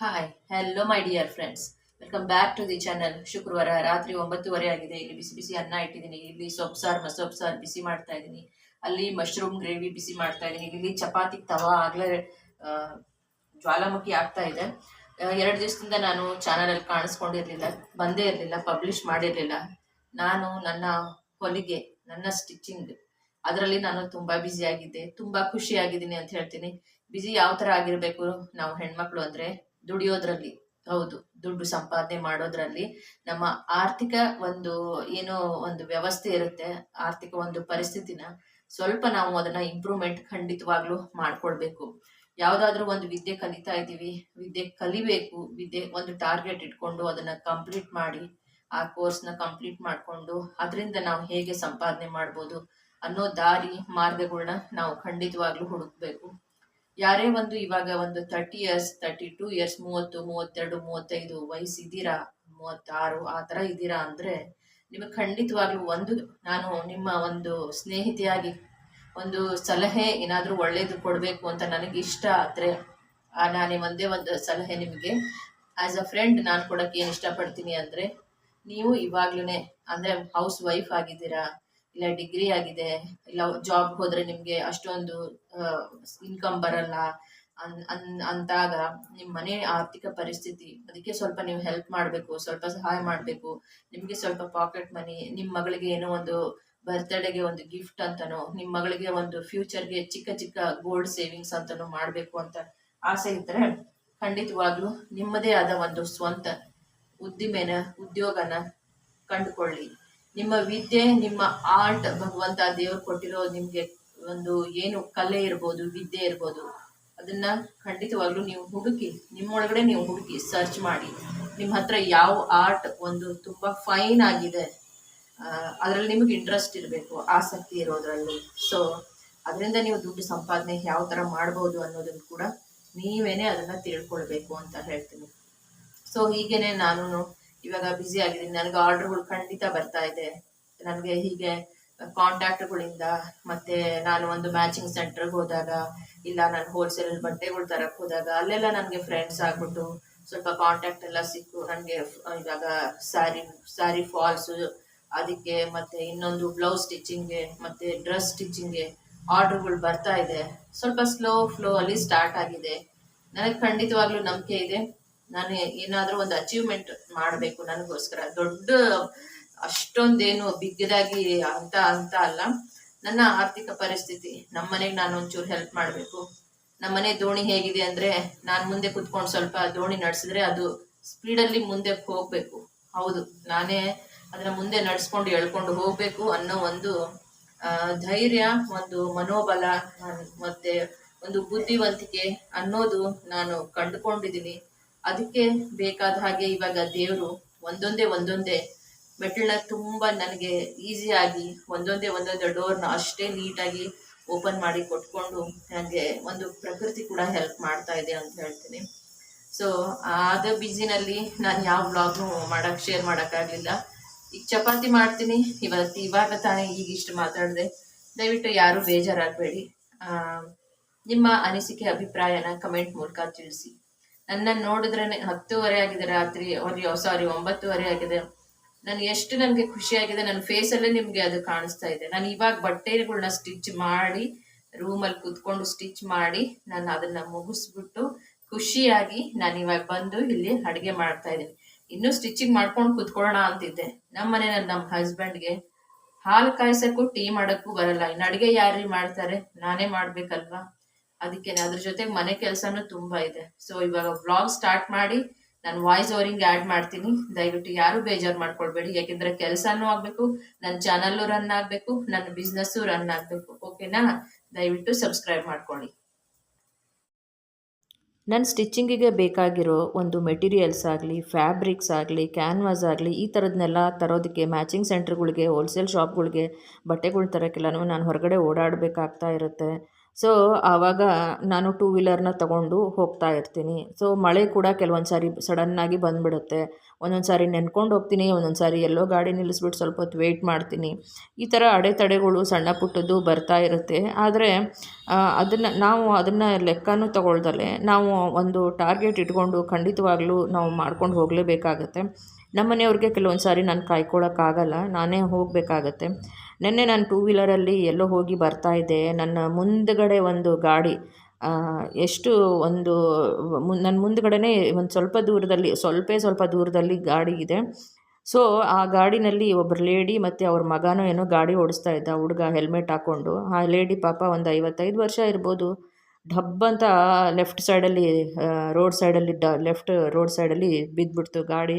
Hi hello my dear friends welcome back to the channel ಶುಕ್ರವಾರ ರಾತ್ರಿ ಒಂಬತ್ತುವರೆ ಆಗಿದೆ. ಇಲ್ಲಿ ಬಿಸಿ ಬಿಸಿ ಅನ್ನ ಇಟ್ಟಿದ್ದೀನಿ. ಇಲ್ಲಿ ಸೊಪ್ಪು ಸಾರು ಮಸೊಪ್ಪು ಸಾರು ಬಿಸಿ ಮಾಡ್ತಾ ಇದ್ದೀನಿ. ಅಲ್ಲಿ ಮಶ್ರೂಮ್ ಗ್ರೇವಿ ಬಿಸಿ ಮಾಡ್ತಾ ಇದ್ದೀನಿ. ಇಲ್ಲಿ ಚಪಾತಿ ತವಾ ಆಗಲೇ ಜ್ವಾಲಾಮುಖಿ ಆಗ್ತಾ ಇದೆ. ಎರಡು ದಿವಸದಿಂದ ನಾನು ಚಾನಲಲ್ಲಿ ಕಾಣಿಸ್ಕೊಂಡಿರಲಿಲ್ಲ. ಬಂದೇ ಇರಲಿಲ್ಲ ಪಬ್ಲಿಷ್ ಮಾಡಿರಲಿಲ್ಲ. ನಾನು ನನ್ನ ಹೊಲಿಗೆ, ನನ್ನ ಸ್ಟಿಚಿಂಗ್ ಅದರಲ್ಲಿ ನಾನು ತುಂಬ ತುಂಬ ಖುಷಿ ಆಗಿದ್ದೀನಿ ಅಂತ ಹೇಳ್ತೀನಿ. ಬ್ಯುಸಿ ಯಾವ ಥರ ಆಗಿರಬೇಕು ನಾವು ಹೆಣ್ಮಕ್ಳು ಅಂದರೆ ದುಡಿಯೋದ್ರಲ್ಲಿ, ಹೌದು, ದುಡ್ಡು ಸಂಪಾದನೆ ಮಾಡೋದ್ರಲ್ಲಿ ನಮ್ಮ ಆರ್ಥಿಕ ಒಂದು ಏನೋ ಒಂದು ವ್ಯವಸ್ಥೆ ಇರುತ್ತೆ, ಆರ್ಥಿಕ ಒಂದು ಪರಿಸ್ಥಿತಿನ ಸ್ವಲ್ಪ ನಾವು ಅದನ್ನ ಇಂಪ್ರೂವ್ಮೆಂಟ್ ಖಂಡಿತವಾಗ್ಲೂ ಮಾಡ್ಕೊಳ್ಬೇಕು. ಯಾವ್ದಾದ್ರು ಒಂದು ವಿದ್ಯೆ ಕಲಿತಾ ಇದ್ದೀವಿ, ವಿದ್ಯೆ ಕಲಿಬೇಕು, ವಿದ್ಯೆ ಒಂದು ಟಾರ್ಗೆಟ್ ಇಟ್ಕೊಂಡು ಅದನ್ನ ಕಂಪ್ಲೀಟ್ ಮಾಡಿ, ಆ ಕೋರ್ಸ್ನ ಕಂಪ್ಲೀಟ್ ಮಾಡಿಕೊಂಡು ಅದರಿಂದ ನಾವು ಹೇಗೆ ಸಂಪಾದನೆ ಮಾಡ್ಬೋದು ಅನ್ನೋ ದಾರಿ ಮಾರ್ಗಗಳನ್ನ ನಾವು ಖಂಡಿತವಾಗ್ಲೂ ಹುಡುಕ್ಬೇಕು. ಯಾರೇ ಒಂದು ಇವಾಗ ಒಂದು thirty years thirty two years ಮೂವತ್ತು, ಮೂವತ್ತೆರಡು, ಮೂವತ್ತೈದು ವಯಸ್ಸು ಇದ್ದೀರಾ? ಮೂವತ್ತಾರು, ಆ ಥರ ಇದ್ದೀರಾ ಅಂದರೆ ನಿಮಗೆ ಖಂಡಿತವಾಗ್ಲೂ ಒಂದು ನಾನು ನಿಮ್ಮ ಒಂದು ಸ್ನೇಹಿತೆಯಾಗಿ ಒಂದು ಸಲಹೆ ಏನಾದರೂ ಒಳ್ಳೇದು ಕೊಡಬೇಕು ಅಂತ ನನಗೆ ಇಷ್ಟ ಆದರೆ ನಾನೇ ಒಂದೇ ಒಂದು ಸಲಹೆ ನಿಮಗೆ. ಆ್ಯಸ್ ಅ ಫ್ರೆಂಡ್ ನಾನು ಕೊಡೋಕ್ಕೆ ಏನು ಇಷ್ಟಪಡ್ತೀನಿ ಅಂದರೆ, ನೀವು ಇವಾಗ್ಲೂ ಅಂದರೆ ಹೌಸ್ ವೈಫ್ ಆಗಿದ್ದೀರಾ ಇಲ್ಲ ಡಿಗ್ರಿ ಆಗಿದೆ, ಇಲ್ಲ ಜಾಬ್ ಹೋದ್ರೆ ನಿಮ್ಗೆ ಅಷ್ಟೊಂದು ಇನ್ಕಮ್ ಬರಲ್ಲ, ಅನ್ ಅನ್, ಅಂದಾಗ ನಿಮ್ಮ ಮನೆ ಆರ್ಥಿಕ ಪರಿಸ್ಥಿತಿ, ಅದಕ್ಕೆ ಸ್ವಲ್ಪ ನೀವು ಹೆಲ್ಪ್ ಮಾಡಬೇಕು, ಸ್ವಲ್ಪ ಸಹಾಯ ಮಾಡಬೇಕು, ನಿಮಗೆ ಸ್ವಲ್ಪ ಪಾಕೆಟ್ ಮನಿ ನಿಮ್ಮ ಮಗಳಿಗೆ ಏನೋ ಒಂದು ಬರ್ತ್ಡೇಗೆ ಒಂದು ಗಿಫ್ಟ್ ಅಂತನೋ ನಿಮ್ಮ ಮಗಳಿಗೆ ಒಂದು ಫ್ಯೂಚರ್ಗೆ ಚಿಕ್ಕ ಚಿಕ್ಕ ಗೋಲ್ಡ್ ಸೇವಿಂಗ್ಸ್ ಅಂತನೋ ಮಾಡಬೇಕು ಅಂತ ಆಸೆ ಇದ್ದರೆ ಖಂಡಿತವಾಗ್ಲೂ ನಿಮ್ಮದೇ ಆದ ಒಂದು ಸ್ವಂತ ಉದ್ದಿಮೆನ, ಉದ್ಯೋಗನ ಕಂಡುಕೊಳ್ಳಿ. ನಿಮ್ಮ ವಿದ್ಯೆ, ನಿಮ್ಮ ಆರ್ಟ್ ಭಗವಂತ ದೇವರು ಕೊಟ್ಟಿರೋ ನಿಮಗೆ ಒಂದು ಏನು ಕಲೆ ಇರ್ಬೋದು, ವಿದ್ಯೆ ಇರ್ಬೋದು, ಅದನ್ನ ಖಂಡಿತವಾಗ್ಲೂ ನೀವು ಹುಡುಕಿ, ನಿಮ್ಮೊಳಗಡೆ ನೀವು ಹುಡುಕಿ ಸರ್ಚ್ ಮಾಡಿ. ನಿಮ್ಮ ಹತ್ರ ಯಾವ ಆರ್ಟ್ ಒಂದು ತುಂಬ ಫೈನ್ ಆಗಿದೆ ಅದರಲ್ಲಿ ನಿಮಗೆ ಇಂಟ್ರೆಸ್ಟ್ ಇರಬೇಕು, ಆಸಕ್ತಿ ಇರೋದ್ರಲ್ಲಿ. ಸೊ ಅದರಿಂದ ನೀವು ದುಡ್ಡು ಸಂಪಾದನೆ ಯಾವ ಥರ ಮಾಡ್ಬೋದು ಅನ್ನೋದನ್ನು ಕೂಡ ನೀವೇನೆ ಅದನ್ನು ತಿಳ್ಕೊಳ್ಬೇಕು ಅಂತ ಹೇಳ್ತೀನಿ. ಸೊ ಹೀಗೇನೆ ನಾನು ಇವಾಗ ಬ್ಯುಸಿ ಆಗಿದ್ದೀನಿ ನನಗೆ ಆರ್ಡರ್ಗಳು ಖಂಡಿತ ಬರ್ತಾ ಇದೆ. ನನಗೆ ಹೀಗೆ ಕಾಂಟ್ಯಾಕ್ಟ್ಗಳಿಂದ ಮತ್ತೆ ನಾನು ಒಂದು ಮ್ಯಾಚಿಂಗ್ ಸೆಂಟರ್ಗೆ ಹೋದಾಗ ಇಲ್ಲ ನಾನು ಹೋಲ್ಸೇಲ್ ಬಟ್ಟೆಗಳು ತರಕ್ಕೆ ಹೋದಾಗ ಅಲ್ಲೆಲ್ಲ ನನಗೆ ಫ್ರೆಂಡ್ಸ್ ಆಗ್ಬಿಟ್ಟು ಸ್ವಲ್ಪ ಕಾಂಟ್ಯಾಕ್ಟ್ ಎಲ್ಲ ಸಿಕ್ಕು. ನನಗೆ ಇವಾಗ ಸ್ಯಾರಿ ಸ್ಯಾರಿ ಫಾಲ್ಸು ಅದಕ್ಕೆ ಮತ್ತೆ ಇನ್ನೊಂದು ಬ್ಲೌಸ್ ಸ್ಟಿಚಿಂಗ್ಗೆ ಮತ್ತೆ ಡ್ರೆಸ್ ಸ್ಟಿಚಿಂಗ್ಗೆ ಆರ್ಡರ್ಗಳು ಬರ್ತಾ ಇದೆ. ಸ್ವಲ್ಪ ಸ್ಲೋ ಫ್ಲೋ ಅಲ್ಲಿ ಸ್ಟಾರ್ಟ್ ಆಗಿದೆ. ನನಗೆ ಖಂಡಿತವಾಗ್ಲೂ ನಂಬಿಕೆ ಇದೆ. ನಾನು ಏನಾದ್ರೂ ಒಂದು ಅಚೀವ್ಮೆಂಟ್ ಮಾಡಬೇಕು ನನಗೋಸ್ಕರ. ದೊಡ್ಡ ಅಷ್ಟೊಂದೇನು ಬಿಗ್ಗದಾಗಿ ಅಂತ ಅಂತ ಅಲ್ಲ. ನನ್ನ ಆರ್ಥಿಕ ಪರಿಸ್ಥಿತಿ ನಮ್ಮ ಮನೆಗೆ ನಾನು ಒಂಚೂರು ಹೆಲ್ಪ್ ಮಾಡಬೇಕು. ನಮ್ಮ ಮನೆ ದೋಣಿ ಹೇಗಿದೆ ಅಂದ್ರೆ ನಾನು ಮುಂದೆ ಕುತ್ಕೊಂಡು ಸ್ವಲ್ಪ ದೋಣಿ ನಡೆಸಿದ್ರೆ ಅದು ಸ್ಪೀಡಲ್ಲಿ ಮುಂದೆ ಹೋಗಬೇಕು. ಹೌದು, ನಾನೇ ಅದನ್ನ ಮುಂದೆ ನಡೆಸ್ಕೊಂಡು ಎಳ್ಕೊಂಡು ಹೋಗಬೇಕು ಅನ್ನೋ ಒಂದು ಧೈರ್ಯ, ಒಂದು ಮನೋಬಲ, ಮತ್ತೆ ಒಂದು ಬುದ್ಧಿವಂತಿಕೆ ಅನ್ನೋದು ನಾನು ಕಂಡುಕೊಂಡಿದ್ದೀನಿ. ಅದಕ್ಕೆ ಬೇಕಾದ ಹಾಗೆ ಇವಾಗ ದೇವರು ಒಂದೊಂದೇ ಒಂದೊಂದೇ ಮೆಟ್ಲನ್ನ ತುಂಬ ನನಗೆ ಈಸಿಯಾಗಿ ಒಂದೊಂದೇ ಒಂದೊಂದೇ ಡೋರ್ನ ಅಷ್ಟೇ ನೀಟಾಗಿ ಓಪನ್ ಮಾಡಿ ಕೊಟ್ಕೊಂಡು ನನಗೆ ಒಂದು ಪ್ರಕೃತಿ ಕೂಡ ಹೆಲ್ಪ್ ಮಾಡ್ತಾ ಇದೆ ಅಂತ ಹೇಳ್ತೀನಿ. ಸೊ ಆದ ಬಿಜಿನಲ್ಲಿ ನಾನು ಯಾವ ಬ್ಲಾಗ್ನು ಮಾಡೋಕ್ಕೆ ಶೇರ್ ಮಾಡೋಕ್ಕಾಗಲಿಲ್ಲ ಈಗ ಚಪಾತಿ ಮಾಡ್ತೀನಿ. ಇವತ್ತು ಇವಾಗ ತಾನೇ ಈಗ ಇಷ್ಟು ಮಾತಾಡಿದೆ. ದಯವಿಟ್ಟು ಯಾರು ಬೇಜಾರಾಗಬೇಡಿ. ನಿಮ್ಮ ಅನಿಸಿಕೆ, ಅಭಿಪ್ರಾಯನ ಕಮೆಂಟ್ ಮೂಲಕ ತಿಳಿಸಿ. ನನ್ನನ್ನು ನೋಡಿದ್ರೆ ಹತ್ತುವರೆ ಆಗಿದೆ ರಾತ್ರಿ ಸಾರಿ ಒಂಬತ್ತುವರೆ ಆಗಿದೆ. ನಾನು ಎಷ್ಟು ನನಗೆ ಖುಷಿಯಾಗಿದೆ ನನ್ನ ಫೇಸಲ್ಲೇ ನಿಮಗೆ ಅದು ಕಾಣಿಸ್ತಾ ಇದೆ. ನಾನು ಇವಾಗ ಬಟ್ಟೆಗಳನ್ನ ಸ್ಟಿಚ್ ಮಾಡಿ ರೂಮಲ್ಲಿ ಕೂತ್ಕೊಂಡು ಸ್ಟಿಚ್ ಮಾಡಿ, ನಾನು ಅದನ್ನ ಮುಗಿಸ್ಬಿಟ್ಟು ಖುಷಿಯಾಗಿ ನಾನು ಇವಾಗ ಬಂದು ಇಲ್ಲಿ ಅಡುಗೆ ಮಾಡ್ತಾ ಇದ್ದೀನಿ. ಇನ್ನೂ ಸ್ಟಿಚಿಂಗ್ ಮಾಡ್ಕೊಂಡು ಕೂತ್ಕೊಳ್ಳೋಣ ಅಂತಿದ್ದೆ. ನಮ್ಮ ನನ್ನ ನಮ್ಮ ಹಸ್ಬೆಂಡ್ಗೆ ಹಾಲು ಕಾಯ್ಸಕ್ಕೂ ಟೀ ಮಾಡೋಕ್ಕೂ ಬರಲ್ಲ. ಇನ್ನು ಅಡುಗೆ ಯಾರು ಮಾಡ್ತಾರೆ? ನಾನೇ ಮಾಡ್ಬೇಕಲ್ವಾ? ಅದಕ್ಕೆ ಅದ್ರ ಜೊತೆ ಮನೆ ಕೆಲಸನೂ ತುಂಬಾ ಇದೆ. ಸೊ ಇವಾಗ ಬ್ಲಾಗ್ ಸ್ಟಾರ್ಟ್ ಮಾಡಿ ನಾನು ವಾಯ್ಸ್ ಓವರಿಂಗ್ ಆ್ಯಡ್ ಮಾಡ್ತೀನಿ. ದಯವಿಟ್ಟು ಯಾರು ಬೇಜಾರು ಮಾಡ್ಕೊಳ್ಬೇಡಿ. ಯಾಕೆಂದ್ರೆ ಕೆಲಸನೂ ಆಗಬೇಕು ನನ್ನ ಚಾನಲ್ಲು ರನ್ ಆಗಬೇಕು ನನ್ನ ಬಿಸ್ನೆಸ್ಸು ರನ್ ಆಗಬೇಕು. ಓಕೆನಾ ದಯವಿಟ್ಟು ಸಬ್ಸ್ಕ್ರೈಬ್ ಮಾಡ್ಕೊಳ್ಳಿ. ನನ್ನ ಸ್ಟಿಚಿಂಗಿಗೆ ಬೇಕಾಗಿರೋ ಒಂದು ಮೆಟೀರಿಯಲ್ಸ್ ಆಗಲಿ ಫ್ಯಾಬ್ರಿಕ್ಸ್ ಆಗಲಿ ಕ್ಯಾನ್ವಾಸ್ ಆಗಲಿ, ಈ ಥರದನ್ನೆಲ್ಲ ತರೋದಕ್ಕೆ ಮ್ಯಾಚಿಂಗ್ ಸೆಂಟ್ರ್ಗಳಿಗೆ ಹೋಲ್ಸೇಲ್ ಶಾಪ್ಗಳಿಗೆ ಬಟ್ಟೆಗಳು ತರೋಕ್ಕೆಲ್ಲನೂ ನಾನು ಹೊರಗಡೆ ಓಡಾಡಬೇಕಾಗ್ತಾ ಇರುತ್ತೆ. ಸೊ ಆವಾಗ ನಾನು ಟೂ ವೀಲರ್ನ ತಗೊಂಡು ಹೋಗ್ತಾ ಇರ್ತೀನಿ. ಸೊ ಮಳೆ ಕೂಡ ಕೆಲವೊಂದು ಸಾರಿ ಸಡನ್ನಾಗಿ ಬಂದುಬಿಡುತ್ತೆ. ಒಂದೊಂದು ಸಾರಿ ನೆನ್ಕೊಂಡು ಹೋಗ್ತೀನಿ ಒಂದೊಂದು ಸಾರಿ ಎಲ್ಲೋ ಗಾಡಿ ನಿಲ್ಲಿಸ್ಬಿಟ್ಟು ಸ್ವಲ್ಪ ಹೊತ್ತು ವೆಯ್ಟ್ ಮಾಡ್ತೀನಿ. ಈ ಥರ ಅಡೆತಡೆಗಳು ಸಣ್ಣ ಪುಟ್ಟದ್ದು ಬರ್ತಾ ಇರುತ್ತೆ. ಆದರೆ ಅದನ್ನು ನಾವು ಅದನ್ನು ಲೆಕ್ಕನೂ ತಗೊಳ್ದಲೆ ನಾವು ಒಂದು ಟಾರ್ಗೆಟ್ ಇಟ್ಕೊಂಡು ಖಂಡಿತವಾಗ್ಲೂ ನಾವು ಮಾಡ್ಕೊಂಡು ಹೋಗಲೇಬೇಕಾಗತ್ತೆ. ನಮ್ಮ ಮನೆಯವ್ರಿಗೆ ಕೆಲವೊಂದು ಸಾರಿ ನಾನು ಕಾಯ್ಕೊಳ್ಳೋಕ್ಕಾಗಲ್ಲ ನಾನೇ ಹೋಗಬೇಕಾಗತ್ತೆ. ನಿನ್ನೆ ನಾನು ಟೂ ವೀಲರಲ್ಲಿ ಎಲ್ಲೋ ಹೋಗಿ ಬರ್ತಾ ಇದ್ದೆ. ನನ್ನ ಮುಂದುಗಡೆ ಒಂದು ಗಾಡಿ ಎಷ್ಟು ಒಂದು ನನ್ನ ಮುಂದುಗಡೆನೇ ಒಂದು ಸ್ವಲ್ಪ ದೂರದಲ್ಲಿ, ಸ್ವಲ್ಪ ಸ್ವಲ್ಪ ದೂರದಲ್ಲಿ ಗಾಡಿ ಇದೆ. ಸೊ ಆ ಗಾಡಿನಲ್ಲಿ ಒಬ್ಬರು ಲೇಡಿ ಮತ್ತು ಅವ್ರ ಮಗನೂ ಏನೋ ಗಾಡಿ ಓಡಿಸ್ತಾ ಇದ್ದ, ಹುಡುಗ ಹೆಲ್ಮೆಟ್ ಹಾಕ್ಕೊಂಡು ಆ ಲೇಡಿ ಪಾಪ ಒಂದು ಐವತ್ತೈದು ವರ್ಷ ಇರ್ಬೋದು. ಡಬ್ ಅಂತ ಲೆಫ್ಟ್ ಸೈಡಲ್ಲಿ ರೋಡ್ ಸೈಡಲ್ಲಿ ಡ ಲೆಫ್ಟ್ ರೋಡ್ ಸೈಡಲ್ಲಿ ಬಿದ್ದುಬಿಡ್ತು ಗಾಡಿ.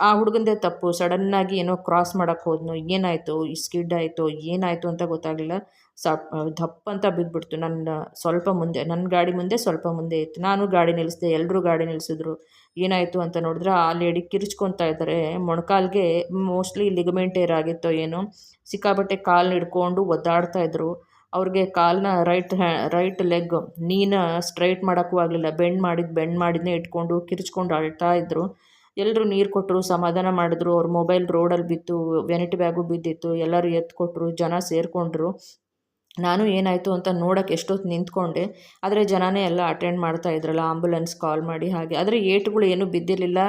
ಆ, ಹುಡುಗಂದೇ ತಪ್ಪು. ಸಡನ್ನಾಗಿ ಏನೋ ಕ್ರಾಸ್ ಮಾಡೋಕ್ಕೆ ಹೋದ್ನೋ. ಏನಾಯಿತು? ಈ ಸ್ಕಿಡ್ ಆಯಿತು? ಏನಾಯಿತು ಅಂತ ಗೊತ್ತಾಗಲಿಲ್ಲ. ಸಪ್ ದಪ್ಪ ಅಂತ ಬಿದ್ದುಬಿಡ್ತು ನನ್ನ ಸ್ವಲ್ಪ ಮುಂದೆ ನನ್ನ ಗಾಡಿ ಮುಂದೆ ಸ್ವಲ್ಪ ಮುಂದೆ ಇತ್ತು. ನಾನು ಗಾಡಿ ನಿಲ್ಲಿಸಿದೆ ಎಲ್ಲರೂ ಗಾಡಿ ನಿಲ್ಲಿಸಿದ್ರು ಏನಾಯಿತು ಅಂತ ನೋಡಿದ್ರೆ ಆ ಲೇಡಿ ಕಿರ್ಚ್ಕೊತಾ ಇದ್ದಾರೆ. ಮೊಣಕಾಲ್ಗೆ ಮೋಸ್ಟ್ಲಿ ಲಿಗಮೆಂಟ್ ಏರ್ ಆಗಿತ್ತೋ ಏನೋ. ಸಿಕ್ಕಾಬಟ್ಟೆ ಕಾಲು ಹಿಡ್ಕೊಂಡು ಒದ್ದಾಡ್ತಾ ಇದ್ರು. ಅವ್ರಿಗೆ ಕಾಲನ್ನ ರೈಟ್ ರೈಟ್ ಲೆಗ್ ನೀನ ಸ್ಟ್ರೈಟ್ ಮಾಡೋಕ್ಕೂ ಆಗಲಿಲ್ಲ. ಬೆಂಡ್ ಮಾಡಿದ್ದು ಬೆಂಡ್ ಮಾಡಿದ್ನೇ ಇಟ್ಕೊಂಡು ಕಿರಿಚ್ಕೊಂಡು ಅಳ್ತಾ ಇದ್ದರು ಎಲ್ಲರೂ ನೀರು ಕೊಟ್ಟರು ಸಮಾಧಾನ ಮಾಡಿದ್ರು, ಅವ್ರ ಮೊಬೈಲ್ ರೋಡಲ್ಲಿ ಬಿತ್ತು ವೆನಿಟಿ ಬ್ಯಾಗು ಬಿದ್ದಿತ್ತು, ಎಲ್ಲರೂ ಎತ್ತು ಕೊಟ್ಟರು ಜನ ಸೇರಿಕೊಂಡ್ರು. ನಾನು ಏನಾಯಿತು ಅಂತ ನೋಡೋಕ್ಕೆ ಎಷ್ಟೊತ್ತು ನಿಂತ್ಕೊಂಡೆ. ಆದರೆ ಜನನೇ ಎಲ್ಲ ಅಟೆಂಡ್ ಮಾಡ್ತಾ ಇದ್ರಲ್ಲ ಆಂಬುಲೆನ್ಸ್ ಕಾಲ್ ಮಾಡಿ ಹಾಗೆ. ಆದರೆ ಏಟುಗಳು ಏನೂ ಬಿದ್ದಿರಲಿಲ್ಲ.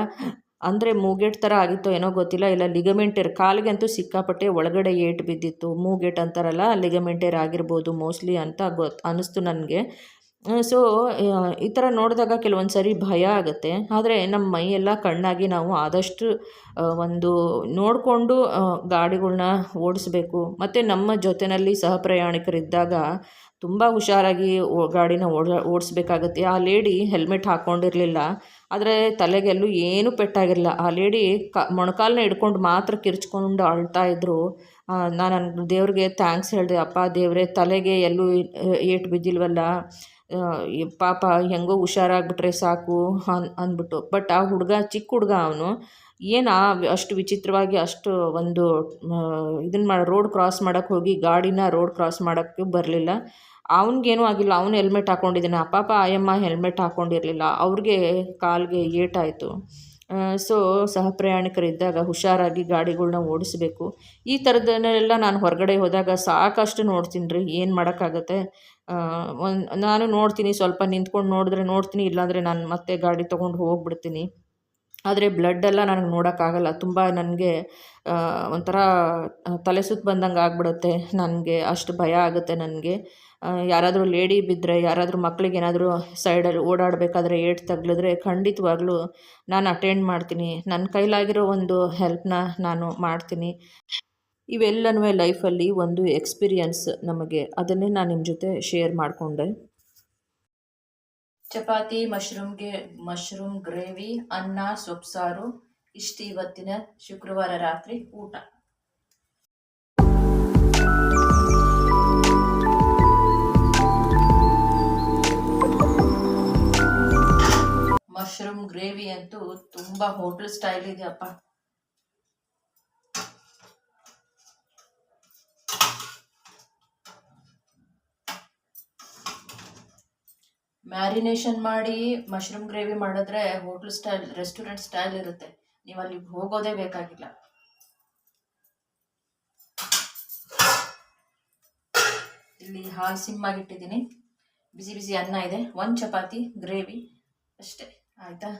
ಅಂದರೆ ಮೂಗೇಟ್ ಥರ ಆಗಿತ್ತೋ ಏನೋ ಗೊತ್ತಿಲ್ಲ. ಇಲ್ಲ ಲಿಗಮೆಂಟೇರ್ ಕಾಲಿಗೆ ಅಂತೂ ಸಿಕ್ಕಾಪಟ್ಟೆ ಒಳಗಡೆ ಏಟ್ ಬಿದ್ದಿತ್ತು. ಮೂಗೇಟ್ ಅಂತಾರಲ್ಲ ಲಿಗಮೆಂಟೇರ್ ಆಗಿರ್ಬೋದು ಮೋಸ್ಟ್ಲಿ ಅಂತ ಗೊತ್ತು ಅನ್ನಿಸ್ತು ನನಗೆ. ಸೊ ಈ ಥರ ನೋಡಿದಾಗ ಕೆಲವೊಂದು ಸರಿ ಭಯ ಆಗುತ್ತೆ. ಆದರೆ ನಮ್ಮ ಮೈಯೆಲ್ಲ ಕಣ್ಣಾಗಿ ನಾವು ಆದಷ್ಟು ಒಂದು ನೋಡಿಕೊಂಡು ಗಾಡಿಗಳನ್ನ ಓಡಿಸ್ಬೇಕು. ಮತ್ತು ನಮ್ಮ ಜೊತೆಯಲ್ಲಿ ಸಹ ಪ್ರಯಾಣಿಕರಿದ್ದಾಗ ತುಂಬ ಹುಷಾರಾಗಿ ಓ, ಗಾಡಿನ ಓಡ, ಓಡಿಸ್ಬೇಕಾಗತ್ತೆ. ಆ ಲೇಡಿ ಹೆಲ್ಮೆಟ್ ಹಾಕ್ಕೊಂಡಿರಲಿಲ್ಲ ಆದರೆ ತಲೆಗೆಲ್ಲೂ ಏನೂ ಪೆಟ್ಟಾಗಿರಲಿಲ್ಲ. ಆ ಲೇಡಿ ಕ ಮೊಣಕಾಲನ್ನ ಹಿಡ್ಕೊಂಡು ಮಾತ್ರ ಕಿರ್ಚ್ಕೊಂಡು ಅಳ್ತಾ ಇದ್ದರು ನಾನು ದೇವ್ರಿಗೆ ಥ್ಯಾಂಕ್ಸ್ ಹೇಳಿದೆ. ಅಪ್ಪ, ದೇವರೇ, ತಲೆಗೆ ಎಲ್ಲೂ ಏಟು ಬಿದ್ದಿಲ್ವಲ್ಲ? ಪಾಪ ಹೆಂಗೋ ಹುಷಾರಾಗ್ಬಿಟ್ರೆ ಸಾಕು ಅನ್, ಅಂದ್ಬಿಟ್ಟು. ಬಟ್ ಆ ಹುಡುಗ, ಚಿಕ್ಕ ಹುಡುಗ ಅವನು, ಏನು ಅಷ್ಟು ವಿಚಿತ್ರವಾಗಿ ಅಷ್ಟು ಒಂದು ಇದನ್ನು ಮಾಡಿ ರೋಡ್ ಕ್ರಾಸ್ ಮಾಡೋಕ್ಕೆ ಹೋಗಿ, ಗಾಡಿನ ರೋಡ್ ಕ್ರಾಸ್ ಮಾಡೋಕ್ಕೆ ಬರಲಿಲ್ಲ. ಅವನಿಗೇನೂ ಆಗಿಲ್ಲ, ಅವನು ಹೆಲ್ಮೆಟ್ ಹಾಕ್ಕೊಂಡಿದ್ದಾನೆ ಆ ಪಾಪ, ಆಯಮ್ಮ ಹೆಲ್ಮೆಟ್ ಹಾಕ್ಕೊಂಡಿರಲಿಲ್ಲ ಅವ್ರಿಗೆ ಕಾಲಿಗೆ ಏಟಾಯಿತು. ಸೊ ಸಹ ಪ್ರಯಾಣಿಕರಿದ್ದಾಗ ಹುಷಾರಾಗಿ ಗಾಡಿಗಳ್ನ ಓಡಿಸಬೇಕು. ಈ ಥರದನ್ನೆಲ್ಲ ನಾನು ಹೊರಗಡೆ ಹೋದಾಗ ಸಾಕಷ್ಟು ನೋಡ್ತೀನಿ ರೀ, ಏನು ಮಾಡೋಕ್ಕಾಗತ್ತೆ? ಒಂದು, ನಾನು ನೋಡ್ತೀನಿ, ಸ್ವಲ್ಪ ನಿಂತ್ಕೊಂಡು ನೋಡಿದ್ರೆ ನೋಡ್ತೀನಿ, ಇಲ್ಲಾಂದರೆ ನಾನು ಮತ್ತೆ ಗಾಡಿ ತೊಗೊಂಡು ಹೋಗ್ಬಿಡ್ತೀನಿ. ಆದರೆ ಬ್ಲಡ್ಡೆಲ್ಲ ನನಗೆ ನೋಡೋಕ್ಕಾಗಲ್ಲ, ತುಂಬ ನನಗೆ ಒಂಥರ, ತಲೆ ಸುತ್ತು ಬಂದಂಗೆ ಆಗ್ಬಿಡುತ್ತೆ, ನನಗೆ, ಅಷ್ಟು ಭಯ ಆಗುತ್ತೆ ನನಗೆ. ಯಾರಾದರೂ ಲೇಡಿ ಬಿದ್ದರೆ ಯಾರಾದರೂ ಮಕ್ಳಿಗೆ ಏನಾದರೂ ಸೈಡಲ್ಲಿ ಓಡಾಡಬೇಕಾದ್ರೆ ಏಟು ತಗ್ಲಿದ್ರೆ ಖಂಡಿತವಾಗ್ಲೂ ನಾನು ಅಟೆಂಡ್ ಮಾಡ್ತೀನಿ. ನನ್ನ ಕೈಲಾಗಿರೋ ಒಂದು ಹೆಲ್ಪ್ನ ನಾನು ಮಾಡ್ತೀನಿ. ಇವೆಲ್ಲನೂ ಲೈಫಲ್ಲಿ ಒಂದು ಎಕ್ಸ್ಪೀರಿಯನ್ಸ್ ನಮಗೆ. ಅದನ್ನೇ ನಾನು ನಿಮ್ಮ ಜೊತೆ ಶೇರ್ ಮಾಡಿಕೊಂಡೆ. ಚಪಾತಿ ಮಶ್ರೂಮ್ಗೆ ಮಶ್ರೂಮ್ ಗ್ರೇವಿ ಅನ್ನ, ಸೊಪ್ಸಾರು, ಇಷ್ಟು ಇವತ್ತಿನ ಶುಕ್ರವಾರ ರಾತ್ರಿ ಊಟ. ಮಶ್ರೂಮ್ ಗ್ರೇವಿ ಅಂತೂ ತುಂಬಾ ಹೋಟೆಲ್ ಸ್ಟೈಲ್ ಇದೆಯಪ್ಪ. ಮ್ಯಾರಿನೇಷನ್ ಮಾಡಿ ಮಶ್ರೂಮ್ ಗ್ರೇವಿ ಮಾಡಿದ್ರೆ ಹೋಟೆಲ್ ಸ್ಟೈಲ್, ರೆಸ್ಟೋರೆಂಟ್ ಸ್ಟೈಲ್ ಇರುತ್ತೆ. ನೀವು ಅಲ್ಲಿ ಹೋಗೋದೇ ಬೇಕಾಗಿಲ್ಲ. ಇಲ್ಲಿ ಹಾಲು ಸಿಮ್ಮಾಗಿಟ್ಟಿದ್ದೀನಿ ಬಿಸಿ ಬಿಸಿ ಅನ್ನ ಇದೆ. ಒಂದು ಚಪಾತಿ ಗ್ರೇವಿ ಅಷ್ಟೇ. ಆಯಿತಾ?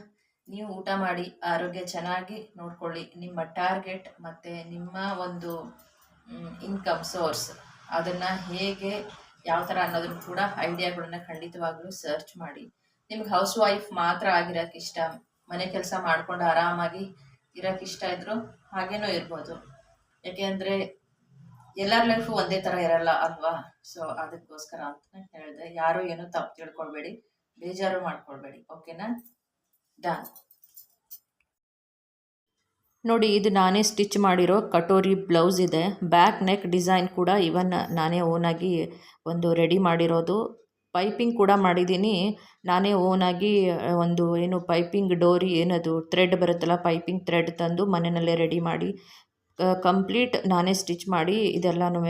ನೀವು ಊಟ ಮಾಡಿ, ಆರೋಗ್ಯ ಚೆನ್ನಾಗಿ ನೋಡ್ಕೊಳ್ಳಿ. ನಿಮ್ಮ ಟಾರ್ಗೆಟ್ ಮತ್ತು ನಿಮ್ಮ ಒಂದು ಇನ್ಕಮ್ ಸೋರ್ಸ್ ಅದನ್ನು ಹೇಗೆ, ಯಾವ ಥರ ಅನ್ನೋದನ್ನು ಕೂಡ ಐಡಿಯಾಗಳನ್ನ ಖಂಡಿತವಾಗಲೂ ಸರ್ಚ್ ಮಾಡಿ. ನಿಮ್ಗೆ ಹೌಸ್ ವೈಫ್ ಮಾತ್ರ ಆಗಿರೋಕೆ ಇಷ್ಟ? ಮನೆ ಕೆಲಸ ಮಾಡ್ಕೊಂಡು ಆರಾಮಾಗಿ ಇರೋಕೆ ಇಷ್ಟ ಇದ್ರು ಹಾಗೇನೂ ಇರ್ಬೋದು. ಯಾಕೆಂದರೆ ಎಲ್ಲರ ಲೈಫು ಒಂದೇ ಥರ ಇರಲ್ಲ ಅಲ್ವಾ? ಸೊ ಅದಕ್ಕೋಸ್ಕರ ಅಂತ ಹೇಳಿದೆ. ಯಾರು ಏನೂ ತಪ್ಪು ತಿಳ್ಕೊಳ್ಬೇಡಿ. ಬೇಜಾರು ಮಾಡ್ಕೊಳ್ಬೇಡಿ. ಓಕೆನಾ ಡನ್ ನೋಡಿ, ಇದು ನಾನೇ ಸ್ಟಿಚ್ ಮಾಡಿರೋ ಕಟೋರಿ ಬ್ಲೌಸ್ ಇದೆ. ಬ್ಯಾಕ್ ನೆಕ್ ಡಿಸೈನ್ ಕೂಡ ಇವನ್ ನಾನೇ ಓನಾಗಿ ಒಂದು ರೆಡಿ ಮಾಡಿರೋದು. ಪೈಪಿಂಗ್ ಕೂಡ ಮಾಡಿದ್ದೀನಿ. ನಾನೇ ಓನಾಗಿ ಒಂದು ಏನು ಪೈಪಿಂಗ್ ಡೋರಿ ಏನದು ಥ್ರೆಡ್ ಬರುತ್ತಲ್ಲ ಪೈಪಿಂಗ್ ಥ್ರೆಡ್ ತಂದು ಮನೆಯಲ್ಲೇ ರೆಡಿ ಮಾಡಿ ಕಂಪ್ಲೀಟ್ ನಾನೇ ಸ್ಟಿಚ್ ಮಾಡಿ ಇದೆಲ್ಲನೂ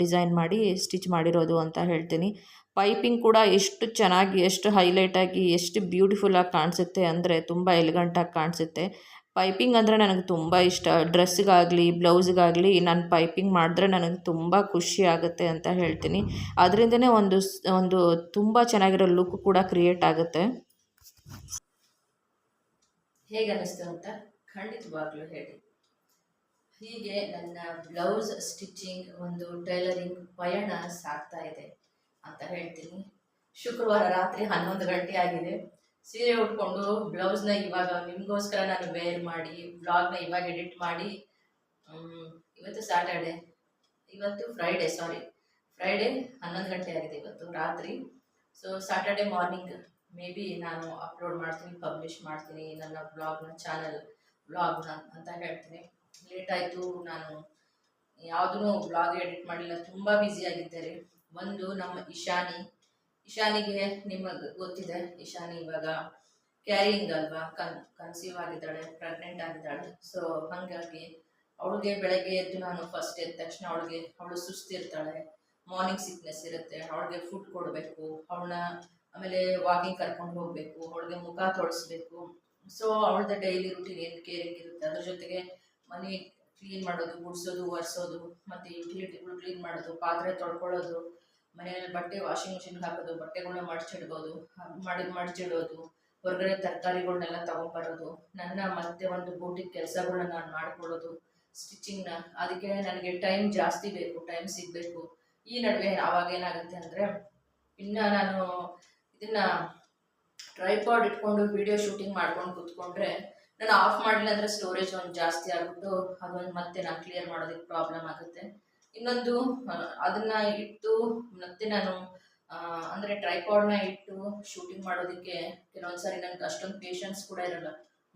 ಡಿಸೈನ್ ಮಾಡಿ ಸ್ಟಿಚ್ ಮಾಡಿರೋದು ಅಂತ ಹೇಳ್ತೀನಿ. ಪೈಪಿಂಗ್ ಕೂಡ ಎಷ್ಟು ಚೆನ್ನಾಗಿ, ಎಷ್ಟು ಹೈಲೈಟಾಗಿ ಎಷ್ಟು ಬ್ಯೂಟಿಫುಲ್ಲಾಗಿ ಕಾಣಿಸುತ್ತೆ ಅಂದರೆ ತುಂಬ ಎಲಿಗಂಟಾಗಿ ಕಾಣಿಸುತ್ತೆ. ಪೈಪಿಂಗ್ ಅಂದರೆ ನನಗೆ ತುಂಬ ಇಷ್ಟ. ಡ್ರೆಸ್ಗಾಗಲಿ ಬ್ಲೌಸ್ಗಾಗಲಿ ನಾನು ಪೈಪಿಂಗ್ ಮಾಡಿದ್ರೆ ನನಗೆ ತುಂಬ ಖುಷಿ ಆಗುತ್ತೆ ಅಂತ ಹೇಳ್ತೀನಿ. ಅದರಿಂದನೇ ಒಂದು ಒಂದು ತುಂಬ ಚೆನ್ನಾಗಿರೋ ಲುಕ್ ಕೂಡ ಕ್ರಿಯೇಟ್ ಆಗುತ್ತೆ. ಹೇಗೆ ಅನ್ನಿಸ್ತು ಅಂತ ಖಂಡಿತವಾಗ್ಲೂ ಹೇಳಿ. ಹೀಗೆ ನನ್ನ ಬ್ಲೌಸ್ ಸ್ಟಿಚಿಂಗ್ ಒಂದು ಟೈಲರಿಂಗ್ ಪಯಣ ಸಾಗ್ತಾ ಇದೆ ಅಂತ ಹೇಳ್ತೀನಿ. ಶುಕ್ರವಾರ ರಾತ್ರಿ ಹನ್ನೊಂದು ಗಂಟೆ ಆಗಿದೆ. ಸೀರೆ ಉಟ್ಕೊಂಡು ಬ್ಲೌಸ್ನ ಇವಾಗ ನಿಮಗೋಸ್ಕರ ನಾನು ವೇರ್ ಮಾಡಿ ಬ್ಲಾಗ್ನ ಇವಾಗ ಎಡಿಟ್ ಮಾಡಿ ಇವತ್ತು ಸ್ಯಾಟರ್ಡೆ ಇವತ್ತು ಫ್ರೈಡೆ ಸಾರಿ ಫ್ರೈಡೆ ಹನ್ನೊಂದು ಗಂಟೆ ಆಗಿದೆ ಇವತ್ತು ರಾತ್ರಿ. So Saturday morning may be ನಾನು ಅಪ್ಲೋಡ್ ಮಾಡ್ತೀನಿ ಪಬ್ಲಿಷ್ ಮಾಡ್ತೀನಿ ನನ್ನ ಬ್ಲಾಗ್ನ ಚಾನಲ್ ಬ್ಲಾಗ್ನ ಅಂತ ಹೇಳ್ತೀನಿ. ಲೇಟ್ ಆಯಿತು, ನಾನು ಯಾವುದೂ ಬ್ಲಾಗ್ ಎಡಿಟ್ ಮಾಡಿಲ್ಲ, ತುಂಬ ಆಗಿದ್ದಾರೆ ಒಂದು ನಮ್ಮ ಇಶಾನಿ, ಇಶಾನಿಗೆ ನಿಮಗೆ ಗೊತ್ತಿದೆ, ಇಶಾನಿ ಇವಾಗ ಕ್ಯಾರಿಯಿಂಗ್ ಅಲ್ವಾ ಕನ್ ಕನ್ಸೀವ್ ಆಗಿದ್ದಾಳೆ ಪ್ರೆಗ್ನೆಂಟ್ ಆಗಿದ್ದಾಳೆ. ಸೊ ಹಾಗಾಗಿ ಅವಳಿಗೆ ಬೆಳಗ್ಗೆ ಎದ್ದು ನಾನು ಫಸ್ಟ್ ಎದ್ದ ತಕ್ಷಣ ಅವಳಿಗೆ, ಅವಳು ಸುಸ್ತಿರ್ತಾಳೆ ಮಾರ್ನಿಂಗ್ ಸಿಕ್ನೆಸ್ ಇರುತ್ತೆ, ಅವಳಿಗೆ ಫುಡ್ ಕೊಡಬೇಕು, ಅವಳನ್ನ ಆಮೇಲೆ ವಾಕಿಂಗ್ ಕರ್ಕೊಂಡು ಹೋಗಬೇಕು, ಅವಳಿಗೆ ಮುಖ ತೊಳಸ್ಬೇಕು. ಸೊ ಅವಳದ ಡೈಲಿ ರುಟೀನ್ ಏನು ಕೇರಿಂಗ್ ಇರುತ್ತೆ? ಅದ್ರ ಜೊತೆಗೆ ಮನೆ ಕ್ಲೀನ್ ಮಾಡೋದು, ಗುಡಿಸೋದು, ಒರೆಸೋದು, ಮತ್ತು ಯುಟಿಲಿಟಿಗಳು ಕ್ಲೀನ್ ಮಾಡೋದು, ಪಾತ್ರೆ ತೊಳ್ಕೊಳ್ಳೋದು, ಮನೆಯಲ್ಲಿ ಬಟ್ಟೆ ವಾಷಿಂಗ್ ಮಿಷಿನ್ಗೆ ಹಾಕೋದು ಬಟ್ಟೆಗಳನ್ನ ಮಡ್ಚಿಡ್ಬೋದು, ಮಾಡಿ, ಮಡ್ಚಿಡೋದು, ಹೊರಗಡೆ ತರಕಾರಿಗಳನ್ನೆಲ್ಲ ತೊಗೊಂಬರೋದು, ನನ್ನ ಮತ್ತೆ ಒಂದು ಬೂಟಿಗೆ ಕೆಲಸಗಳನ್ನ ನಾನು ಮಾಡ್ಕೊಳ್ಳೋದು ಸ್ಟಿಚಿಂಗ್ನ ಅದಕ್ಕೆ ನನಗೆ ಟೈಮ್ ಜಾಸ್ತಿ ಬೇಕು ಟೈಮ್ ಸಿಗಬೇಕು. ಈ ನಡುವೆ ಆವಾಗ ಏನಾಗುತ್ತೆ ಅಂದರೆ, ಇನ್ನು ನಾನು ಇದನ್ನು ಟ್ರೈಪಾಡ್ ಇಟ್ಕೊಂಡು ವಿಡಿಯೋ ಶೂಟಿಂಗ್ ಮಾಡ್ಕೊಂಡು ಕೂತ್ಕೊಂಡ್ರೆ ನಾನು ಆಫ್ ಮಾಡಲಿಲ್ಲ ಅಂದರೆ ಸ್ಟೋರೇಜ್ ಒಂದು ಜಾಸ್ತಿ ಆಗ್ಬಿಟ್ಟು ಅದೊಂದು ಮತ್ತೆ ನಾನು ಕ್ಲಿಯರ್ ಮಾಡೋದಕ್ಕೆ ಪ್ರಾಬ್ಲಮ್ ಆಗುತ್ತೆ. ಇನ್ನೊಂದು ಅದನ್ನ ಇಟ್ಟು ಮತ್ತೆ ನಾನು ಅಂದರೆ ಟ್ರೈಪಾಡ್ನ ಇಟ್ಟು ಶೂಟಿಂಗ್ ಮಾಡೋದಕ್ಕೆ ಕೆಲವೊಂದು ಸಾರಿ ನನಗೆ ಅಷ್ಟೊಂದು ಪೇಷನ್ಸ್ ಕೂಡ ಇರಲ್ಲ.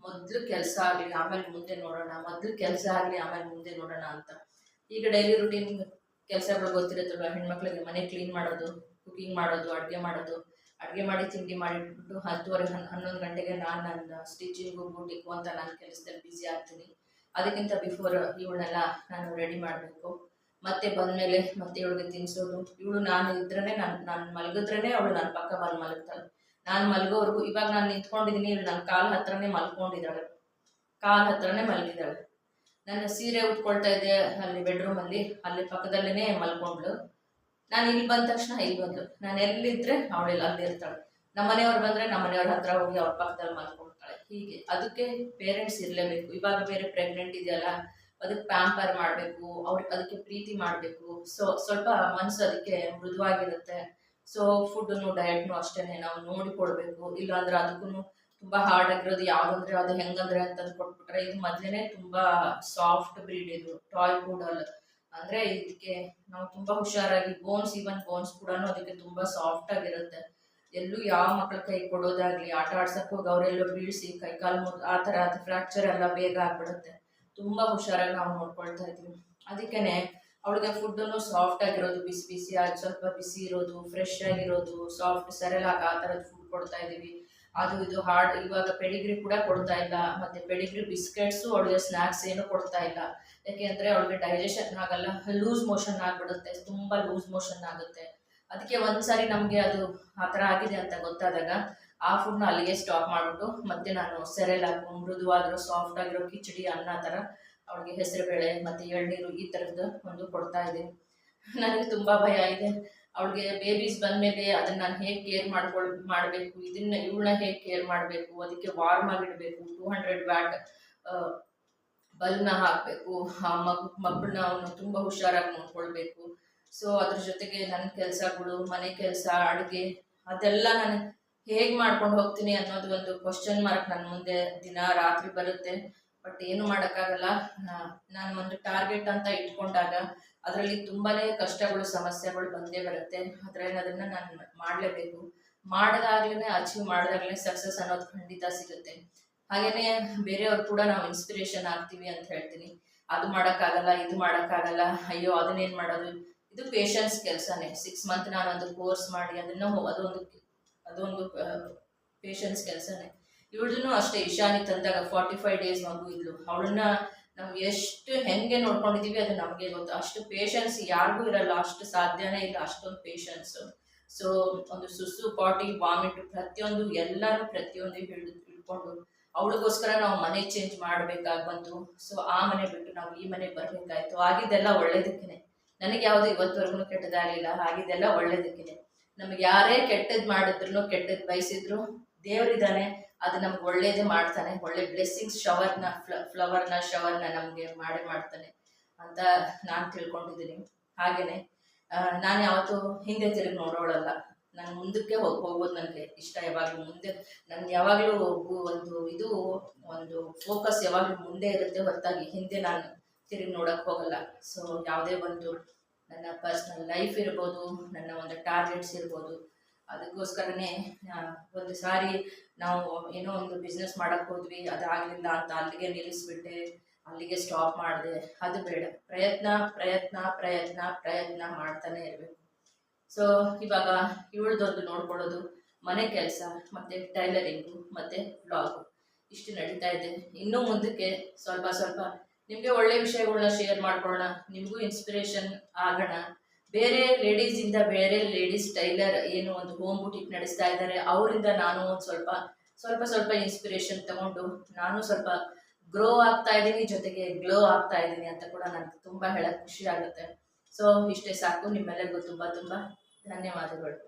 ಮೊದಲು ಕೆಲಸ ಆಗಲಿ, ಆಮೇಲೆ ಮುಂದೆ ನೋಡೋಣ, ಮೊದಲು ಕೆಲಸ ಆಗಲಿ, ಆಮೇಲೆ ಮುಂದೆ ನೋಡೋಣ ಅಂತ. ಈಗ ಡೈಲಿ ರುಟೀನ್ ಕೆಲಸಗಳು ಗೊತ್ತಿರುತ್ತಲ್ವ? ಹೆಣ್ಮಕ್ಳಿಗೆ ಮನೆ ಕ್ಲೀನ್ ಮಾಡೋದು ಕುಕಿಂಗ್ ಮಾಡೋದು, ಅಡುಗೆ ಮಾಡೋದು. ಅಡುಗೆ ಮಾಡಿ, ತಿಂಡಿ ಮಾಡಿಬಿಟ್ಟು ಹತ್ತುವರೆ, ಹನ್, ಹನ್ನೊಂದು ಗಂಟೆಗೆ ನಾನು ನನ್ನ ಸ್ಟಿಚಿಂಗ್ ಬೂಟಿಕ್ಕು ಅಂತ ನಾನು ಕೆಲಸದಲ್ಲಿ ಬ್ಯುಸಿ ಆಗ್ತೀನಿ. ಅದಕ್ಕಿಂತ ಬಿಫೋರ್ ಇವಳನ್ನೆಲ್ಲ ನಾನು ರೆಡಿ ಮಾಡಬೇಕು. ಮತ್ತೆ ಬಂದಮೇಲೆ ಮತ್ತೆ ಇವಳಿಗೆ ತಿನ್ನಿಸೋದು ಇವಳು ನಾನು ಇದ್ರೇ ನಾನು ನಾನು ಮಲಗಿದ್ರೇ ಅವಳು ನನ್ನ ಪಕ್ಕ ಬಂದು ಮಲಗ್ತಾಳೆ. ನಾನು ಮಲಗೋವರೆಗೂ ಇವಾಗ ನಾನು ನಿಂತ್ಕೊಂಡಿದ್ದೀನಿ ಇವಳು ನನ್ನ ಕಾಲು ಹತ್ರನೇ ಮಲ್ಕೊಂಡಿದ್ದಾಳೆ. ಕಾಲು ಹತ್ರನೇ ಮಲಗಿದ್ದಾಳೆ. ನನ್ನ ಸೀರೆ ಉಟ್ಕೊಳ್ತಾ ಇದ್ದೆ ಅಲ್ಲಿ ಬೆಡ್ರೂಮಲ್ಲಿ ಅಲ್ಲಿ. ಪಕ್ಕದಲ್ಲೇ ಮಲ್ಕೊಂಡ್ಳು. ನಾನು ಇಲ್ಲಿ ಬಂದ ತಕ್ಷಣ ಇಲ್ಲಿ ಬಂದ್ಲು ನಾನು ಎಲ್ಲಿದ್ರೆ ಅವಳೆಲ್ಲ ಅಲ್ಲಿ ಇರ್ತಾಳೆ. ನಮ್ಮ ಮನೆಯವ್ರು ಬಂದ್ರೆ ನಮ್ಮ ಮನೆಯವ್ರ ಹತ್ರ ಹೋಗಿ ಅವ್ರ ಪಕ್ಕದಲ್ಲಿ ಮಲ್ಕೊಳ್ತಾಳೆ ಹೀಗೆ. ಅದಕ್ಕೆ ಪೇರೆಂಟ್ಸ್ ಇರಲೇಬೇಕು. ಇವಾಗ ಬೇರೆ ಪ್ರೆಗ್ನೆಂಟ್ ಇದೆಯಲ್ಲ, ಅದಕ್ಕೆ ಪ್ಯಾಂಪರ್ ಮಾಡಬೇಕು, ಅವ್ರ ಅದಕ್ಕೆ ಪ್ರೀತಿ ಮಾಡಬೇಕು. ಸೊ ಸ್ವಲ್ಪ ಮನಸ್ಸು ಅದಕ್ಕೆ ಮೃದುವಾಗಿರುತ್ತೆ. ಸೊ ಫುಡ್ನು ಡಯಟ್ನು ಅಷ್ಟೇ ನಾವು ನೋಡಿ ಕೊಡಬೇಕು. ಇಲ್ಲಾಂದ್ರೆ ಅದಕ್ಕೂ ತುಂಬ ಹಾರ್ಡ್ ಆಗಿರೋದು. ಯಾವ್ದಂದ್ರೆ ಅದು ಹೆಂಗಂದ್ರೆ ಅಂತಂದು ಕೊಟ್ಬಿಟ್ರೆ ಇದು ಮೊದಲೇ ತುಂಬಾ ಸಾಫ್ಟ್ ಬ್ರೀಡ್ ಇದು. ಟಾಯ್ ಕೂಡಲ್ ಅಂದರೆ ಇದಕ್ಕೆ ನಾವು ತುಂಬಾ ಹುಷಾರಾಗಿ ಬೋನ್ಸ್ ಈವನ್ ಬೋನ್ಸ್ ಕೂಡ ಅದಕ್ಕೆ ತುಂಬಾ ಸಾಫ್ಟ್ ಆಗಿರುತ್ತೆ. ಎಲ್ಲೂ ಯಾವ ಮಕ್ಳ ಕೈ ಕೊಡೋದಾಗ್ಲಿ, ಆಟ ಆಡ್ಸಕ್ ಹೋಗಿ ಅವರೆಲ್ಲೋ ಬೀಳಿಸಿ ಕೈ ಕಾಲು ಮುರಿದು ಆ ಥರ ಅದು ಫ್ರ್ಯಾಕ್ಚರ್ ಎಲ್ಲ ಬೇಗ ಆಗ್ಬಿಡುತ್ತೆ. ತುಂಬಾ ಹುಷಾರಾಗಿ ನಾವು ನೋಡ್ಕೊಳ್ತಾ ಇದ್ವಿ ಅದಕ್ಕೇನೆ ಅವಳಿಗೆ ಫುಡ್ಡನ್ನು ಸಾಫ್ಟ್ ಆಗಿರೋದು, ಬಿಸಿ ಬಿಸಿ ಸ್ವಲ್ಪ ಬಿಸಿ ಇರೋದು ಫ್ರೆಶ್ ಆಗಿರೋದು ಸಾಫ್ಟ್ ಸೆರೆಲಾಕ್ ಆ ಥರದ್ದು ಫುಡ್ ಕೊಡ್ತಾ ಇದ್ದೀವಿ. ಅದು ಇದು ಹಾರ್ಡ್ ಇವಾಗ ಪೆಡಿಗ್ರಿ ಕೂಡ ಕೊಡ್ತಾ ಇಲ್ಲ. ಮತ್ತೆ ಪೆಡಿಗ್ರಿ ಬಿಸ್ಕೆಟ್ಸು ಅವಳಿಗೆ ಸ್ನಾಕ್ಸ್ ಏನು ಕೊಡ್ತಾ ಇಲ್ಲ. ಯಾಕೆಂದ್ರೆ ಅವಳಿಗೆ ಡೈಜೆಷನ್ ಆಗಲ್ಲ ಲೂಸ್ ಮೋಷನ್ ಆಗಿಬಿಡುತ್ತೆ, ತುಂಬಾ ಲೂಸ್ ಮೋಷನ್ ಆಗುತ್ತೆ. ಅದಕ್ಕೆ ಒಂದ್ಸಾರಿ ನಮಗೆ ಅದು ಆ ಥರ ಆಗಿದೆ ಅಂತ ಗೊತ್ತಾದಾಗ ಆ ಫುಡ್ನ ಅಲ್ಲಿಗೆ ಸ್ಟಾಪ್ ಮಾಡಿಬಿಟ್ಟು ಮತ್ತೆ ನಾನು ಸೆರೆಲ್ ಹಾಕು, ಮೃದುವಾಗಿರೋ ಸಾಫ್ಟ್ ಆಗಿರೋ ಕಿಚಡಿ, ಅನ್ನ ಥರ ಅವಳಿಗೆ ಹೆಸರುಬೇಳೆ, ಮತ್ತು ಎಳ್ನೀರು ಈ ಥರದ್ದು ಒಂದು ಕೊಡ್ತಾ ಇದ್ದೀನಿ. ನನಗೆ ತುಂಬ ಭಯ ಇದೆ. ಅವಳಿಗೆ ಬೇಬೀಸ್ ಬಂದಮೇಲೆ ಅದನ್ನ ನಾನು ಹೇಗೆ ಕೇರ್ ಮಾಡ್ಕೊಳ್, ಮಾಡಬೇಕು? ಇದನ್ನ ಇವಳನ್ನ ಹೇಗೆ ಕೇರ್ ಮಾಡಬೇಕು? ಅದಕ್ಕೆ ವಾರ್ಮ್ ಆಗಿಡಬೇಕು ಟೂ ಹಂಡ್ರೆಡ್ ವ್ಯಾಟ್ ಬಲ್ನ ಹಾಕಬೇಕು. ಆ ಮಗು ಮಕ್ಕಳನ್ನ ಅವನು ತುಂಬ ಹುಷಾರಾಗಿ ನೋಡ್ಕೊಳ್ಬೇಕು. ಸೊ ಅದ್ರ ಜೊತೆಗೆ ನನ್ನ ಕೆಲಸಗಳು, ಮನೆ ಕೆಲಸ, ಅಡುಗೆ, ಅದೆಲ್ಲ ನಾನು ಹೇಗೆ ಮಾಡ್ಕೊಂಡು ಹೋಗ್ತೀನಿ ಅನ್ನೋದು ಒಂದು ಕ್ವಶನ್ ಮಾರ್ಕ್ ನನ್ನ ಮುಂದೆ ದಿನ ರಾತ್ರಿ ಬರುತ್ತೆ. ಬಟ್ ಏನು ಮಾಡೋಕ್ಕಾಗಲ್ಲ. ನಾನು ಒಂದು ಟಾರ್ಗೆಟ್ ಅಂತ ಇಟ್ಕೊಂಡಾಗ ಅದರಲ್ಲಿ ತುಂಬಾನೇ ಕಷ್ಟಗಳು, ಸಮಸ್ಯೆಗಳು ಬಂದೇ ಬರುತ್ತೆ. ಅದರಲ್ಲಿ ಅದನ್ನ ನಾನು ಮಾಡಲೇಬೇಕು. ಮಾಡಿದಾಗ್ಲೇ ಅಚೀವ್ ಮಾಡಿದಾಗಲೇ ಸಕ್ಸಸ್ ಅನ್ನೋದು ಖಂಡಿತ ಸಿಗುತ್ತೆ. ಹಾಗೇನೆ ಬೇರೆಯವ್ರು ಕೂಡ ನಾವು ಇನ್ಸ್ಪಿರೇಷನ್ ಆಗ್ತೀವಿ ಅಂತ ಹೇಳ್ತೀನಿ. ಅದು ಮಾಡೋಕ್ಕಾಗಲ್ಲ, ಇದು ಮಾಡೋಕ್ಕಾಗಲ್ಲ, ಅಯ್ಯೋ ಅದನ್ನೇನು ಮಾಡೋದು? ಇದು ಪೇಷನ್ಸ್ ಕೆಲಸನೇ. ಸಿಕ್ಸ್ ಮಂತ್ ನಾನು ಒಂದು ಕೋರ್ಸ್ ಮಾಡಿ ಅದನ್ನು ಅದೊಂದು ಅದೊಂದು ಪೇಷನ್ಸ್ ಕೆಲಸನೇ. ಇವಳನ್ನು ಅಷ್ಟೇ ಇಶಾನಿ ತಂದಾಗ ಫಾರ್ಟಿ ಫೈವ್ ಡೇಸ್ ಮಗು ಇದ್ಲು. ಅವಳನ್ನ ನಾವು ಎಷ್ಟು ಹೆಂಗೆ ನೋಡ್ಕೊಂಡಿದೀವಿ ಅದು ನಮಗೆ ಗೊತ್ತು. ಅಷ್ಟು ಪೇಷನ್ಸ್ ಯಾರಿಗೂ ಇರಲ್ಲ, ಅಷ್ಟು ಸಾಧ್ಯನೇ ಇಲ್ಲ, ಅಷ್ಟೊಂದು ಪೇಷನ್ಸ್ ಸೊ ಒಂದು ಸುಸು ಪಾಟಿ ವಾಮಿಟ್ ಪ್ರತಿಯೊಂದು ಎಲ್ಲರೂ ಪ್ರತಿಯೊಂದು ಹಿಡಿದು, ಹಿಡ್ಕೊಂಡು ಅವಳಿಗೋಸ್ಕರ ನಾವು ಮನೆ ಚೇಂಜ್ ಮಾಡಬೇಕಾಗಿ ಬಂತು. ಸೊ ಆ ಮನೆ ಬಿಟ್ಟು ನಾವು ಈ ಮನೆ ಬರ್ಬೇಕಾಯ್ತು. ಆಗಿದ್ದೆಲ್ಲ ಒಳ್ಳೇದಕ್ಕೇನೆ. ನನಗೆ ಯಾವುದು ಇವತ್ತವರೆಗೂ ಕೆಟ್ಟದಾಗಲಿಲ್ಲ ಆಗಿದ್ದೆಲ್ಲ ಒಳ್ಳೇದಕ್ಕೇನೆ. ನಮಗೆ ಯಾರೇ ಕೆಟ್ಟದ್ದು ಮಾಡಿದ್ರು ಕೆಟ್ಟದ್ದು ಬಯಸಿದ್ರು ದೇವರಿದ್ದಾನೆ. ಅದು ನಮ್ಗೆ ಒಳ್ಳೇದು ಮಾಡ್ತಾನೆ, ಒಳ್ಳೆ ಬ್ಲೆಸ್ಸಿಂಗ್ಸ್ ಶವರ್ನ ಫ್ಲವರ್ನ ಶವರ್ನ ನಮಗೆ ಮಾಡೇ ಮಾಡ್ತಾನೆ ಅಂತ ನಾನು ತಿಳ್ಕೊಂಡಿದ್ದೀನಿ. ಹಾಗೇನೆ ನಾನು ಯಾವತ್ತೂ ಹಿಂದೆ ತಿರುಗಿ ನೋಡೋಳಲ್ಲ. ನಾನು ಮುಂದಕ್ಕೆ ಹೋಗಿ, ಹೋಗೋದು ನನಗೆ ಇಷ್ಟ ಯಾವಾಗಲೂ ಮುಂದೆ ನನ್ನ ಯಾವಾಗಲೂ ಒಂದು ಇದು, ಒಂದು ಫೋಕಸ್ ಯಾವಾಗಲೂ ಮುಂದೆ ಇರುತ್ತೆ, ಹೊರತಾಗಿ ಹಿಂದೆ ನಾನು ತಿರುಗಿ ನೋಡಕ್ಕೆ ಹೋಗಲ್ಲ. ಸೊ ಯಾವುದೇ ಒಂದು ನನ್ನ ಪರ್ಸ್ನಲ್ ಲೈಫ್ ಇರ್ಬೋದು, ನನ್ನ ಒಂದು ಟಾರ್ಗೆಟ್ಸ್ ಇರ್ಬೋದು, ಅದಕ್ಕೋಸ್ಕರನೇ ಒಂದು ಸಾರಿ ನಾವು ಏನೋ ಒಂದು ಬಿಸ್ನೆಸ್ ಮಾಡಕ್ಕೆ ಹೋದ್ವಿ ಅದಾಗಲಿಲ್ಲ ಅಂತ ಅಲ್ಲಿಗೆ ನಿಲ್ಲಿಸ್ಬಿಟ್ಟೆ, ಅಲ್ಲಿಗೆ ಸ್ಟಾಪ್ ಮಾಡಿದೆ. ಅದು ಬೇಡ. ಪ್ರಯತ್ನ ಪ್ರಯತ್ನ ಪ್ರಯತ್ನ ಪ್ರಯತ್ನ ಮಾಡ್ತಾನೆ ಇರಬೇಕು. ಸೊ ಇವಾಗ ಇವಳ್ದೊಂದು ನೋಡ್ಕೊಳ್ಳೋದು, ಮನೆ ಕೆಲಸ, ಮತ್ತು ಟೈಲರಿಂಗು ಮತ್ತು ಬ್ಲಾಗು ಇಷ್ಟು ನಡೀತಾ ಇದೆ. ಇನ್ನೂ ಮುಂದಕ್ಕೆ ಸ್ವಲ್ಪ ಸ್ವಲ್ಪ ನಿಮಗೆ ಒಳ್ಳೆ ವಿಷಯಗಳನ್ನ ಶೇರ್ ಮಾಡ್ಕೊಳ್ಳೋಣ. ನಿಮಗೂ ಇನ್ಸ್ಪಿರೇಷನ್ ಆಗೋಣ. ಬೇರೆ ಲೇಡೀಸಿಂದ ಬೇರೆ ಲೇಡೀಸ್ ಟೈಲರ್ ಏನು ಒಂದು ಹೋಮ್ ಬುಟಿಕ್ ನಡೆಸ್ತಾ ಇದ್ದಾರೆ, ಅವರಿಂದ ನಾನು ಒಂದು ಸ್ವಲ್ಪ ಸ್ವಲ್ಪ ಸ್ವಲ್ಪ ಇನ್ಸ್ಪಿರೇಷನ್ ತಗೊಂಡು ನಾನು ಸ್ವಲ್ಪ ಗ್ರೋ ಆಗ್ತಾ ಇದ್ದೀನಿ, ಜೊತೆಗೆ ಗ್ಲೋ ಆಗ್ತಾ ಇದ್ದೀನಿ ಅಂತ ಕೂಡ ನನಗೆ ತುಂಬ ಹೇಳಕ್ಕೆ ಖುಷಿ ಆಗುತ್ತೆ. ಸೊ ಇಷ್ಟೇ ಸಾಕು ನಿಮ್ಮೆಲ್ಲರಿಗೂ ತುಂಬ ತುಂಬ ಧನ್ಯವಾದಗಳು.